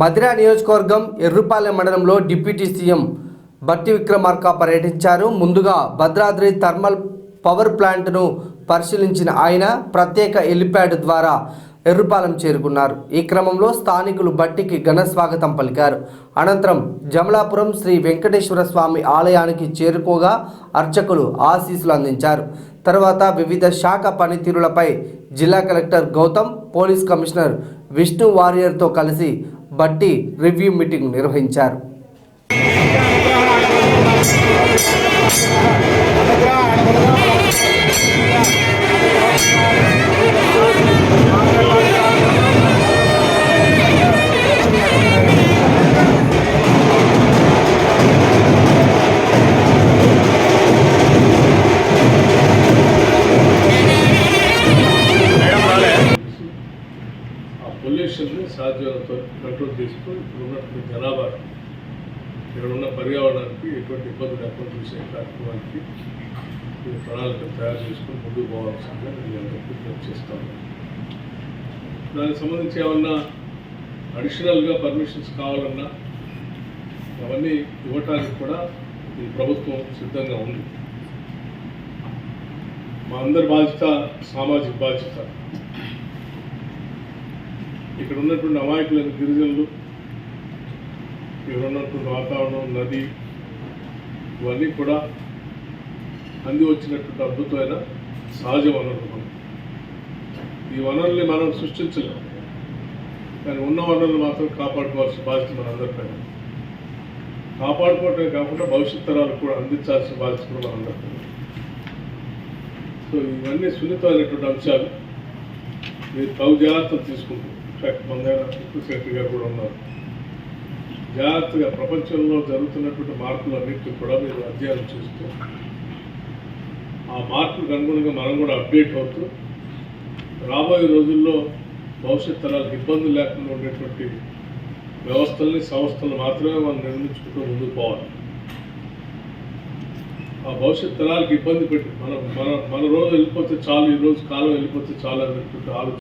మధిర నియోజకవర్గం ఎర్రుపాలెం మండలంలో deputy CM బట్టి విక్రమార్క పర్యటించారు. ముందుగా భద్రాద్రి థర్మల్ పవర్ ప్లాంట్ను పరిశీలించిన ఆయన ప్రత్యేక హెలిప్యాడ్ ద్వారా ఎర్రుపాలెం చేరుకున్నారు. ఈ క్రమంలో స్థానికులు బట్టికి ఘన స్వాగతం పలికారు. అనంతరం జమలాపురం శ్రీ వెంకటేశ్వర స్వామి ఆలయానికి చేరుకోగా అర్చకులు ఆశీస్సులు అందించారు. తర్వాత వివిధ శాఖ పనితీరులపై జిల్లా collector Gautam police commissioner Vishnu వారియర్తో కలిసి బట్టి రివ్యూ మీటింగ్ నిర్వహించారు. పొల్యూషన్ని సాధ్యమైనంత కంట్రోల్ చేస్తూ ఇప్పుడు ఉన్నటువంటి జనాభా ఇక్కడ ఉన్న పర్యావరణానికి ఎటువంటి ఇబ్బంది లేకుండా చూసే కార్యక్రమానికి ఈ ప్రణాళిక తయారు చేసుకుని ముందుకు పోవాల్సిందిగా నేను అందరికీ విజ్ఞప్తి చేస్తాను దానికి సంబంధించి ఏమన్నా అడిషనల్గా పర్మిషన్స్ కావాలన్నా అవన్నీ ఇవ్వటానికి కూడా ఈ ప్రభుత్వం సిద్ధంగా ఉంది. మా అందరి బాధ్యత సామాజిక బాధ్యత. ఇక్కడ ఉన్నటువంటి అమాయకులైన గిరిజనులు ఇక్కడ ఉన్నటువంటి వాతావరణం నది ఇవన్నీ కూడా అంది వచ్చినటువంటి అద్భుతమైన సహజ వనరులు మనం. ఈ వనరుల్ని మనం సృష్టించలేం. కానీ ఉన్న వనరులు మాత్రం కాపాడుకోవాల్సిన బాధ్యత మనందరిపైన కాపాడుకోవటమే కాకుండా భవిష్యత్ తరాలకు కూడా అందించాల్సిన బాధ్యత కూడా మనందరిపై సో ఇవన్నీ సున్నితమైనటువంటి అంశాలు. మీరు తగు జాగ్రత్తలు తీసుకుంటున్నారు. శాఖ మన దగ్గర సెక్రటరీ గారు కూడా ఉన్నారు. జాగ్రత్తగా ప్రపంచంలో జరుగుతున్నటువంటి మార్పులన్నింటినీ కూడా మీరు అధ్యయనం చేస్తూ ఆ మార్పులకు అనుగుణంగా మనం కూడా అప్డేట్ అవుతూ రాబోయే రోజుల్లో భవిష్యత్ తరాలకు ఇబ్బందులు లేకుండా ఉండేటువంటి వ్యవస్థల్ని సంస్థలు మాత్రమే మనం నిర్మించుకుంటూ ముందుకు పోవాలి. ఆ భవిష్యత్ తరాలకు ఇబ్బంది పెట్టి మనం మన మన రోజు వెళ్ళిపోతే చాలు ఈ రోజు కాలం వెళ్ళిపోతే చాలు అనేటువంటి ఆలోచన